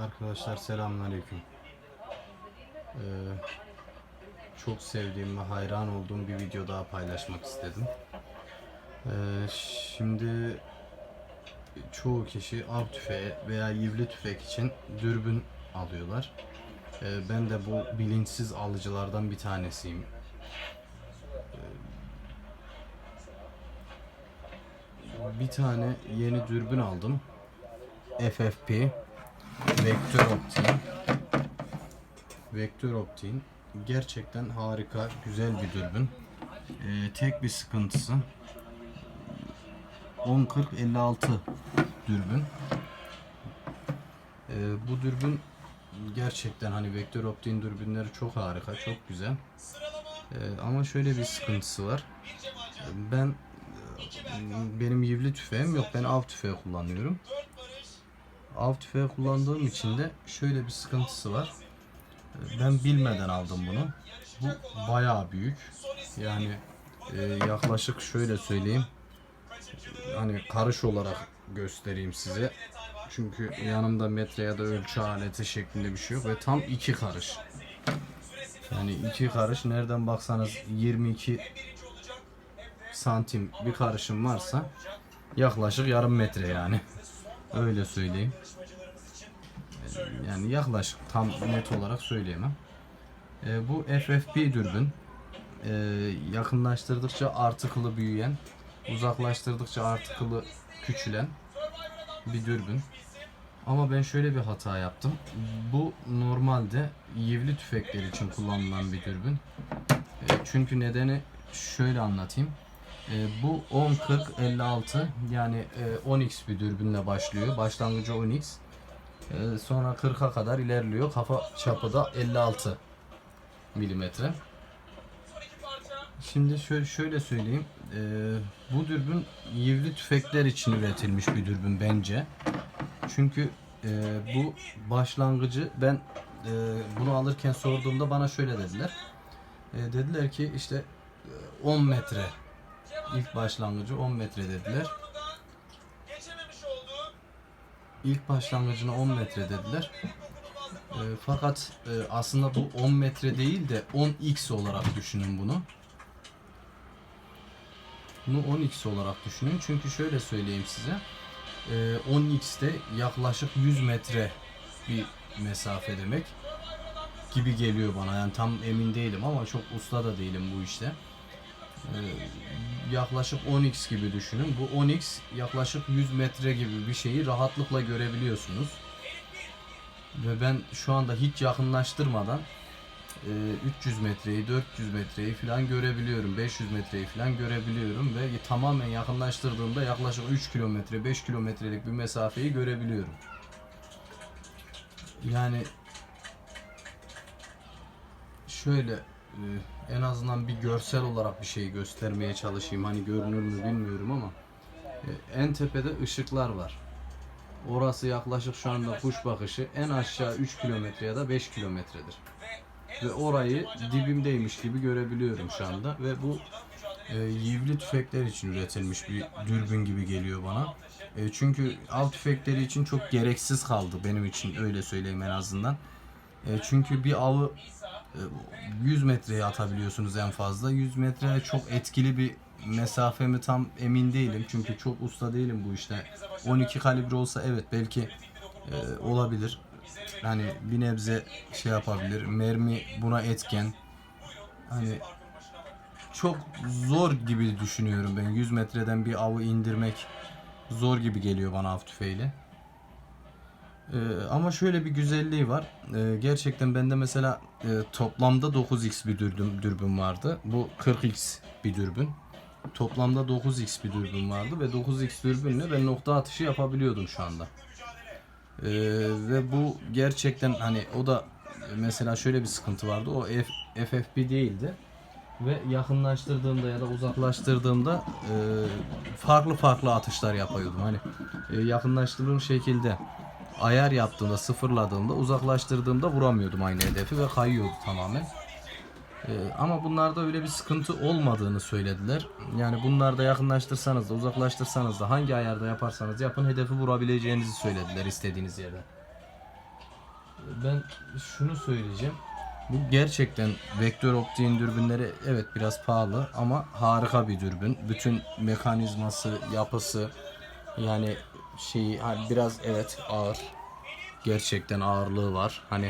Arkadaşlar selamünaleyküm. Ee, çok sevdiğim ve hayran olduğum bir video daha paylaşmak istedim. Ee, şimdi çoğu kişi av tüfeği veya yivli tüfek için dürbün alıyorlar. Ee, ben de bu bilinçsiz alıcılardan bir tanesiyim. Ee, bir tane yeni dürbün aldım. FFP Vektör optiğin. Vektör optiğin gerçekten harika, güzel bir dürbün. Ee, tek bir sıkıntısı 10-40-56 dürbün. Ee, bu dürbün gerçekten hani vektör optiğin dürbünleri çok harika, çok güzel. Ee, ama şöyle bir sıkıntısı var. Ben e, benim yivli tüfeğim yok. Ben av tüfeği kullanıyorum av tüfeği kullandığım için de şöyle bir sıkıntısı var. Ben bilmeden aldım bunu. Bu bayağı büyük. Yani e, yaklaşık şöyle söyleyeyim. Hani karış olarak göstereyim size. Çünkü yanımda metre ya da ölçü aleti şeklinde bir şey yok ve tam iki karış. Yani iki karış nereden baksanız 22 santim bir karışım varsa yaklaşık yarım metre yani. Öyle söyleyeyim. Yani yaklaşık tam net olarak söyleyemem. Ee, bu FFP dürbün ee, yakınlaştırdıkça artıkılı büyüyen, uzaklaştırdıkça artıkılı küçülen bir dürbün. Ama ben şöyle bir hata yaptım. Bu normalde yivli tüfekler için kullanılan bir dürbün. Ee, çünkü nedeni şöyle anlatayım. E, bu 10 40 56 yani e, 10x bir dürbünle başlıyor. Başlangıcı 10x. E, sonra 40'a kadar ilerliyor. Kafa çapı da 56 milimetre. Şimdi şöyle, şöyle söyleyeyim. E, bu dürbün yivli tüfekler için üretilmiş bir dürbün bence. Çünkü e, bu başlangıcı ben e, bunu alırken sorduğumda bana şöyle dediler. E, dediler ki işte e, 10 metre İlk başlangıcı 10 metre dediler. İlk başlangıcını 10 metre dediler. E, fakat e, aslında bu 10 metre değil de 10x olarak düşünün bunu. Bunu 10x olarak düşünün. Çünkü şöyle söyleyeyim size. E, 10x de yaklaşık 100 metre bir mesafe demek gibi geliyor bana. Yani tam emin değilim ama çok usta da değilim bu işte. Ee, yaklaşık 10x gibi düşünün. Bu 10x yaklaşık 100 metre gibi bir şeyi rahatlıkla görebiliyorsunuz. Ve ben şu anda hiç yakınlaştırmadan e, 300 metreyi, 400 metreyi falan görebiliyorum. 500 metreyi falan görebiliyorum ve tamamen yakınlaştırdığımda yaklaşık 3 kilometre, 5 kilometrelik bir mesafeyi görebiliyorum. Yani şöyle e, en azından bir görsel olarak bir şey göstermeye çalışayım. Hani görünür mü bilmiyorum ama e, en tepede ışıklar var. Orası yaklaşık şu anda kuş bakışı en aşağı 3 kilometre ya da 5 kilometredir. Ve orayı dibimdeymiş gibi görebiliyorum şu anda ve bu e, yivli tüfekler için üretilmiş bir dürbün gibi geliyor bana. E, çünkü av tüfekleri için çok gereksiz kaldı benim için öyle söyleyeyim en azından. E, çünkü bir avı 100 metreye atabiliyorsunuz en fazla. 100 metre çok etkili bir mesafe mi tam emin değilim. Çünkü çok usta değilim bu işte. 12 kalibre olsa evet belki e, olabilir. Hani bir nebze şey yapabilir. Mermi buna etken. Hani çok zor gibi düşünüyorum ben. 100 metreden bir avı indirmek zor gibi geliyor bana av tüfeğiyle. Ee, ama şöyle bir güzelliği var. Ee, gerçekten bende mesela e, toplamda 9x bir dürbün, dürbün vardı. Bu 40x bir dürbün. Toplamda 9x bir dürbün vardı ve 9x dürbünle ben nokta atışı yapabiliyordum şu anda. Ee, ve bu gerçekten hani o da mesela şöyle bir sıkıntı vardı. O F, FFP değildi. Ve yakınlaştırdığımda ya da uzaklaştırdığımda e, farklı farklı atışlar yapıyordum. Hani e, yakınlaştırdığım şekilde ayar yaptığımda, sıfırladığımda, uzaklaştırdığımda vuramıyordum aynı hedefi ve kayıyordu tamamen. Ee, ama bunlarda öyle bir sıkıntı olmadığını söylediler. Yani bunlarda yakınlaştırsanız da uzaklaştırsanız da hangi ayarda yaparsanız yapın hedefi vurabileceğinizi söylediler istediğiniz yerden. ben şunu söyleyeceğim. Bu gerçekten vektör optiğin dürbünleri evet biraz pahalı ama harika bir dürbün. Bütün mekanizması, yapısı yani şeyi hani biraz evet ağır. Gerçekten ağırlığı var. Hani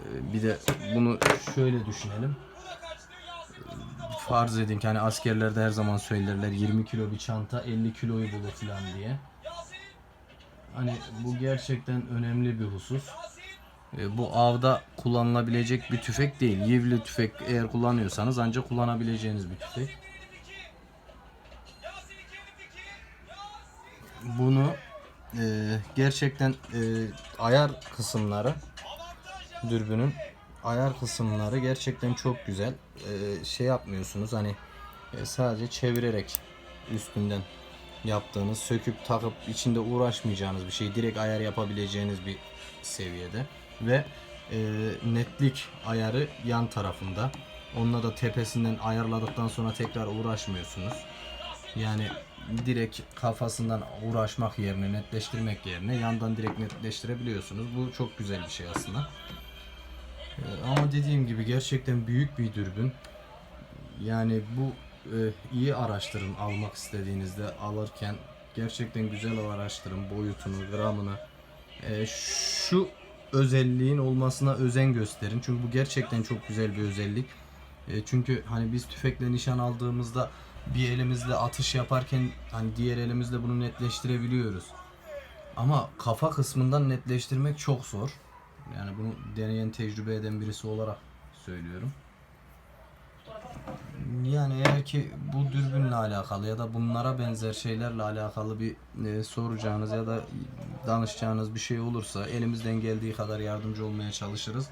e, bir de bunu şöyle düşünelim. Farz edin ki hani askerlerde her zaman söylerler 20 kilo bir çanta 50 kiloyu bulur falan diye. Hani bu gerçekten önemli bir husus. E, bu avda kullanılabilecek bir tüfek değil. Yivli tüfek eğer kullanıyorsanız ancak kullanabileceğiniz bir tüfek. Bunu e, gerçekten e, ayar kısımları dürbünün ayar kısımları gerçekten çok güzel. E, şey yapmıyorsunuz hani e, sadece çevirerek üstünden yaptığınız, söküp takıp içinde uğraşmayacağınız bir şey, direkt ayar yapabileceğiniz bir seviyede ve e, netlik ayarı yan tarafında. Onunla da tepesinden ayarladıktan sonra tekrar uğraşmıyorsunuz. Yani direkt kafasından uğraşmak yerine, netleştirmek yerine yandan direkt netleştirebiliyorsunuz. Bu çok güzel bir şey aslında. E, ama dediğim gibi gerçekten büyük bir dürbün. Yani bu e, iyi araştırın almak istediğinizde alırken gerçekten güzel araştırın boyutunu, gramını. E, şu özelliğin olmasına özen gösterin. Çünkü bu gerçekten çok güzel bir özellik. E, çünkü hani biz tüfekle nişan aldığımızda bir elimizle atış yaparken hani diğer elimizle bunu netleştirebiliyoruz. Ama kafa kısmından netleştirmek çok zor. Yani bunu deneyen tecrübe eden birisi olarak söylüyorum. Yani eğer ki bu dürbünle alakalı ya da bunlara benzer şeylerle alakalı bir e, soracağınız ya da danışacağınız bir şey olursa elimizden geldiği kadar yardımcı olmaya çalışırız.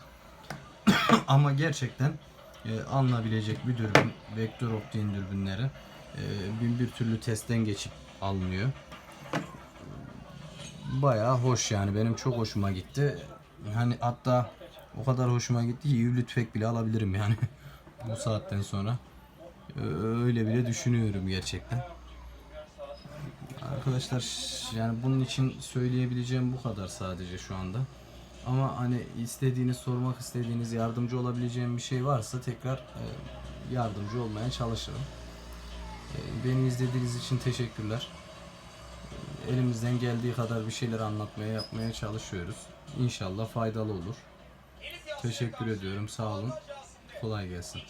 Ama gerçekten e, alınabilecek bir dürbün, vektör optiğin dürbünleri e, bin bir türlü testten geçip alınıyor. Bayağı hoş yani benim çok hoşuma gitti. Hani hatta o kadar hoşuma gitti ki yivli tüfek bile alabilirim yani bu saatten sonra. Ee, Öyle bile düşünüyorum gerçekten. Arkadaşlar yani bunun için söyleyebileceğim bu kadar sadece şu anda. Ama hani istediğiniz, sormak istediğiniz, yardımcı olabileceğim bir şey varsa tekrar e, yardımcı olmaya çalışırım. E, Beni izlediğiniz için teşekkürler. E, Elimizden geldiği kadar bir şeyler anlatmaya, yapmaya çalışıyoruz. İnşallah faydalı olur. Teşekkür ediyorum. Sağ olun. Kolay gelsin.